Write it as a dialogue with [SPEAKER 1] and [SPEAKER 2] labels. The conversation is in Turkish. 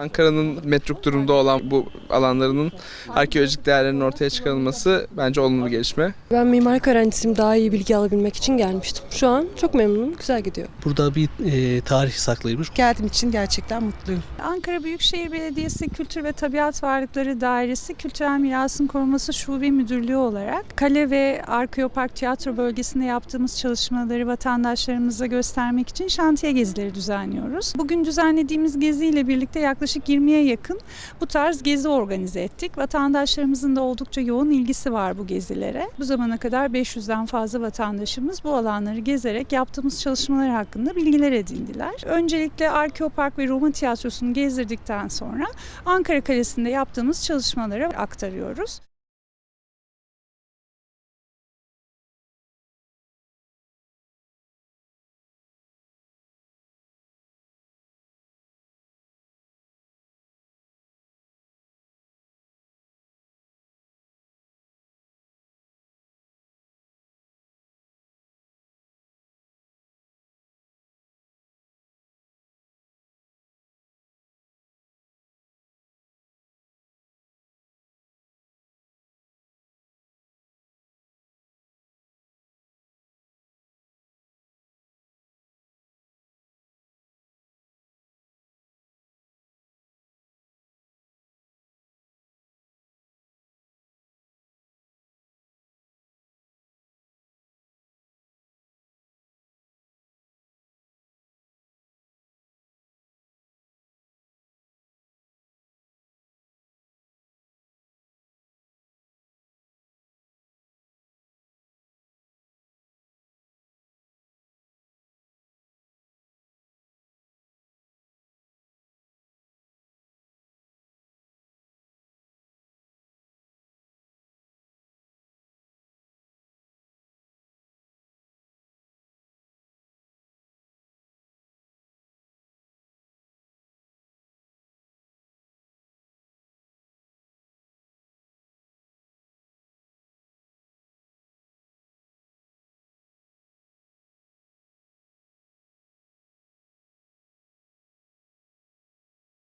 [SPEAKER 1] Ankara'nın metruk durumda olan bu alanlarının arkeolojik değerlerinin ortaya çıkarılması bence olumlu bir gelişme.
[SPEAKER 2] Ben mimarlık öğrencisiyim. Daha iyi bilgi alabilmek için gelmiştim. Şu an çok memnunum. Güzel gidiyor.
[SPEAKER 3] Burada bir e, tarih saklıymış.
[SPEAKER 4] Geldiğim için gerçekten mutluyum.
[SPEAKER 5] Ankara Büyükşehir Belediyesi Kültür ve Tabiat Varlıkları Dairesi Kültürel Mirasın Korunması Şube Müdürlüğü olarak Kale ve Arkeopark Tiyatro bölgesinde yaptığımız çalışmaları vatandaşlarımıza göstermek için şantiye gezileri düzenliyoruz. Bugün düzenlediğimiz geziyle birlikte yaklaşık 20'ye yakın bu tarz gezi organize ettik. Vatandaşlarımızın da oldukça yoğun ilgisi var bu gezilere. Bu zamana kadar 500'den fazla vatandaşımız bu alanları gezerek yaptığımız çalışmalar hakkında bilgiler edindiler. Öncelikle Arkeopark ve Roma Tiyatrosu'nu gezdirdikten sonra Ankara Kalesi'nde yaptığımız çalışmalara aktarıyoruz.